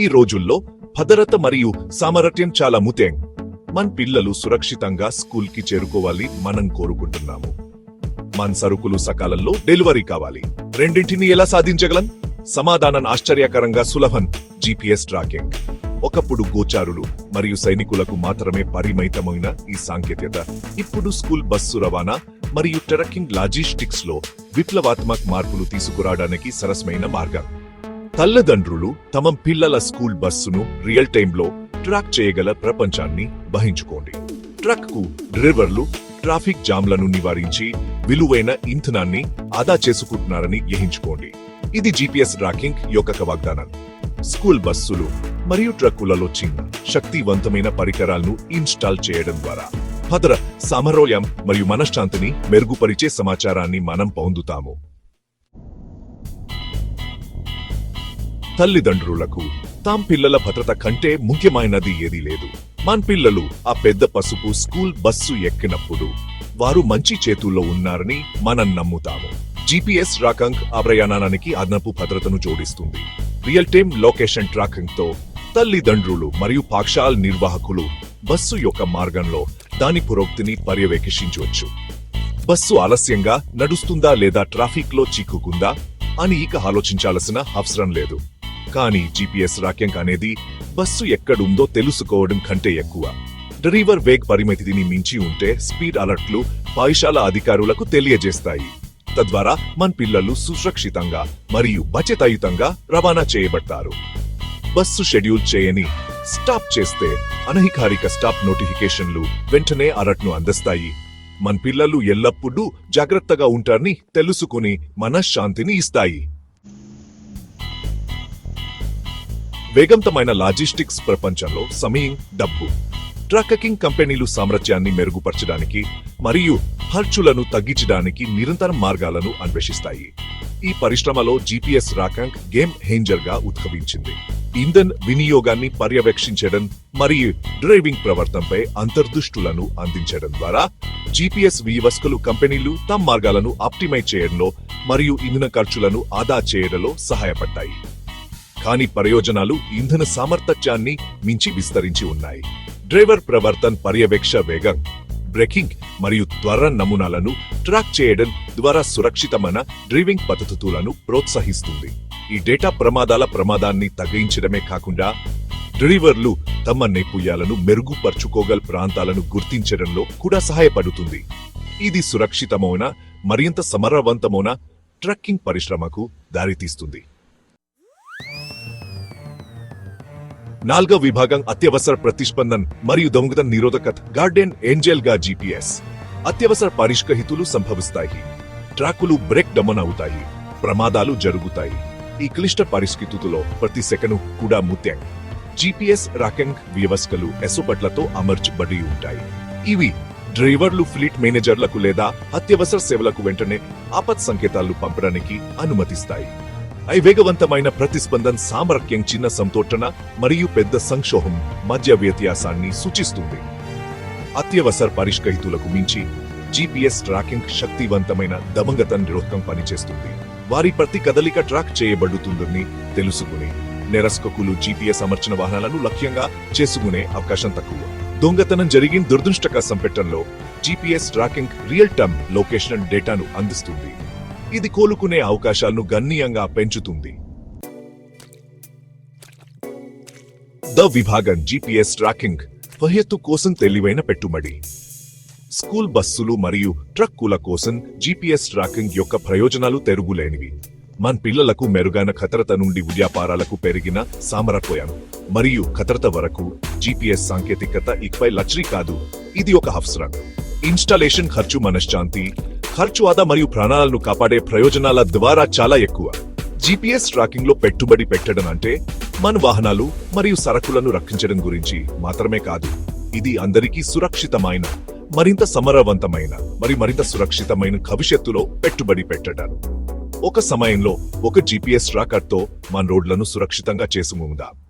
ఈ రోజుల్లో భద్రత మరియు సామర్థ్యం చాలా ముతేం. మన పిల్లలు సురక్షితంగా స్కూల్కి చేరుకోవాలి మనం కోరుకుంటున్నాము. మన సరుకులు సకాలంలో డెలివరీ కావాలి. రెండింటిని ఎలా సాధించగలం? సమాధానం ఆశ్చర్యకరంగా సులభం. GPS tracking. ఒకప్పుడు గోచారులు మరియు సైనికులకు మాత్రమే పరిమితమైన ఈ సాంకేతికత. ఇప్పుడు స్కూల్ బస్సు రవాణా మరియు ట్రకింగ్ లాజిస్టిక్స్లో విప్లవాత్మక మార్పులు తీసుకురావడానికి సరసమైన మార్గం. తల్లిదండ్రులు తమ పిల్లల స్కూల్ బస్సును రియల్ టైంలో ట్రాక్ చేయగల ప్రపంచాన్ని వహించుకోండి ట్రక్కు డ్రైవర్లు ట్రాఫిక్ జామ్లను నివారించి విలువైన ఇంధనాన్ని ఆదా చేసుకుంటున్నారని గ్రహించుకోండి ఇది జీపీఎస్ ట్రాకింగ్ యొక్క వాగ్దానం. స్కూల్ బస్సులు మరియు ట్రక్కులలో చిన్న శక్తివంతమైన పరికరాలను ఇన్స్టాల్ చేయడం ద్వారా భద్ర సమరోయం మరియు మనశ్శాంతిని మెరుగుపరిచే సమాచారాన్ని మనం పొందుతాము. తల్లిదండ్రులకు. తాం పిల్లల భద్రత కంటే ముఖ్యమైనది ఏదీ లేదు. మన పిల్లలు ఆ పెద్ద పసుపు స్కూల్ బస్సు ఎక్కినప్పుడు వారు మంచి చేతుల్లో ఉన్నారని మనం నమ్ముతాము. జీపీఎస్ ట్రాకంగ్ ఆ ప్రయాణానికి అదనపు భద్రతను జోడిస్తుంది. రియల్ టైమ్ లొకేషన్ ట్రాకింగ్తో తల్లిదండ్రులు మరియు పాక్షాల నిర్వాహకులు బస్సు యొక్క మార్గంలో దాని పురోగతిని పర్యవేక్షించవచ్చు. బస్సు ఆలస్యంగా నడుస్తుందా లేదా ట్రాఫిక్లో చిక్కుకుందా అని ఇక ఆలోచించాల్సిన అవసరం లేదు. కానీ జీపీఎస్ రాక్యంక్ అనేది బస్సు ఎక్కడుందో తెలుసుకోవడం కంటే ఎక్కువ. డ్రైవర్ వేగ్ పరిమితిని మించి ఉంటే స్పీడ్ అలర్ట్లు పాయిశాల అధికారులకు తెలియజేస్తాయి. తద్వారా మన పిల్లలు సురక్షితంగా మరియు బచతాయుతంగా రవాణా చేయబడతారు. బస్సు షెడ్యూల్ చేయని స్టాప్ చేస్తే అనధికారిక స్టాప్ నోటిఫికేషన్లు వెంటనే అలర్ట్ను అందిస్తాయి. మన పిల్లలు ఎల్లప్పుడూ జాగ్రత్తగా ఉంటారని తెలుసుకుని మనశ్శాంతిని ఇస్తాయి. వేగవంతమైన లాజిస్టిక్స్ ప్రపంచంలో సమయం డబ్బు. ట్రక్కింగ్ కంపెనీలు సామర్థ్యాన్ని మెరుగుపరచడానికి మరియు ఖర్చులను తగ్గించడానికి నిరంతర మార్గాలను అన్వేషిస్తాయి. ఈ పరిశ్రమలో జీపీఎస్ రాకంక్ గేమ్ హేంజర్గా ఉద్భవించింది. ఇంధన్ వినియోగాన్ని పర్యవేక్షించడం మరియు డ్రైవింగ్ ప్రవర్తనపై అంతర్దృష్టులను అందించడం ద్వారా జీపీఎస్ వ్యవస్థలు కంపెనీలు తమ మార్గాలను ఆప్టిమైజ్ చేయడంలో మరియు ఇంధన ఖర్చులను ఆదా చేయడంలో సహాయపడ్డాయి. కానీ ప్రయోజనాలు ఇంధన సామర్థ్యాన్ని మించి విస్తరించి ఉన్నాయి. డ్రైవర్ ప్రవర్తన్ పర్యవేక్ష వేగం బ్రేకింగ్ మరియు త్వర నమూనాలను ట్రాక్ చేయడం ద్వారా సురక్షితమైన డ్రైవింగ్ పద్ధతులను ప్రోత్సహిస్తుంది. ఈ డేటా ప్రమాదాల ప్రమాదాన్ని తగ్గించడమే కాకుండా డ్రైవర్లు తమ నైపుణ్యాలను మెరుగుపరుచుకోగల ప్రాంతాలను గుర్తించడంలో కూడా సహాయపడుతుంది. ఇది సురక్షితమైన మరింత సమరవంతమైన ట్రక్కింగ్ పరిశ్రమకు దారితీస్తుంది. నాలుగో విభాగం అత్యవసర ప్రతిస్పందన మరియు దొంగతన నిరోధకత గార్డెన్ ఏంజెల్గా జీపీఎస్. అత్యవసర పరిష్కహితులు సంభవిస్తాయి. ట్రాకులు బ్రేక్ డమన్ అవుతాయి ప్రమాదాలు జరుగుతాయి. ఈ క్లిష్ట పరిస్థితులలో ప్రతి సెకను కూడా ముత్యం జీపీఎస్ రాకింగ్ వ్యవస్థలు ఎసుపట్లతో అమర్చబడి ఉంటాయి. ఇవి డ్రైవర్లు ఫ్లీట్ మేనేజర్లకు లేదా అత్యవసర సేవలకు వెంటనే ఆపత్ సంకేతాలు పంపడానికి అనుమతిస్తాయి. వేగవంతమైన ప్రతిస్పందన సామర్థ్యం చిన్న సంతోషణ మరియు పెద్ద సంక్షోభం మధ్య వ్యత్యాసాన్ని సూచిస్తుంది. అత్యవసర పరిష్కరితులకు మించి జీపీఎస్ ట్రాకింగ్ శక్తివంతమైన దమంగత నిరోధకం పనిచేస్తుంది. వారి ప్రతి కదలిక ట్రాక్ చేయబడుతుందని తెలుసుకుని నిరస్కకులు జీపీఎస్ అమర్చిన వాహనాలను లక్ష్యంగా చేసుకునే అవకాశం తక్కువ. దొంగతనం జరిగిన దురదృష్టక సంపెట్టంలో GPS tracking real time location డేటాను అందిస్తుంది. ఇది కోలుకునే అవకాశాలను గణనీయంగా పెంచుతుంది. ద విభాగం జీపీఎస్ ట్రాకింగ్ భయత్తు కోసం తెలివైన పెట్టుబడి. స్కూల్ బస్సులు మరియు ట్రక్కుల కోసం జీపీఎస్ ట్రాకింగ్ యొక్క ప్రయోజనాలు తెరుగులేనివి. మన పిల్లలకు మెరుగైన ఖతరత నుండి వ్యాపారాలకు పెరిగిన సామరపోయాను మరియు ఖతరత వరకు జీపీఎస్ సాంకేతికత ఇకపై లక్షరీ కాదు. ఇది ఒక అవసరం. ఇన్స్టాలేషన్ ఖర్చు మనశ్శాంతి ఖర్చు ఆదా మరియు ప్రాణాలను కాపాడే ప్రయోజనాల ద్వారా చాలా ఎక్కువ. జీపీఎస్ ట్రాకింగ్లో పెట్టుబడి పెట్టడం అంటే మన వాహనాలు మరియు సరకులను రక్షించడం గురించి మాత్రమే కాదు. ఇది అందరికీ సురక్షితమైన మరింత సమరవంతమైన మరి మరింత సురక్షితమైన భవిష్యత్తులో పెట్టుబడి పెట్టడం. ఒక సమయంలో ఒక జీపీఎస్ ట్రాకర్తో మన రోడ్లను సురక్షితంగా చేసుకుందాం.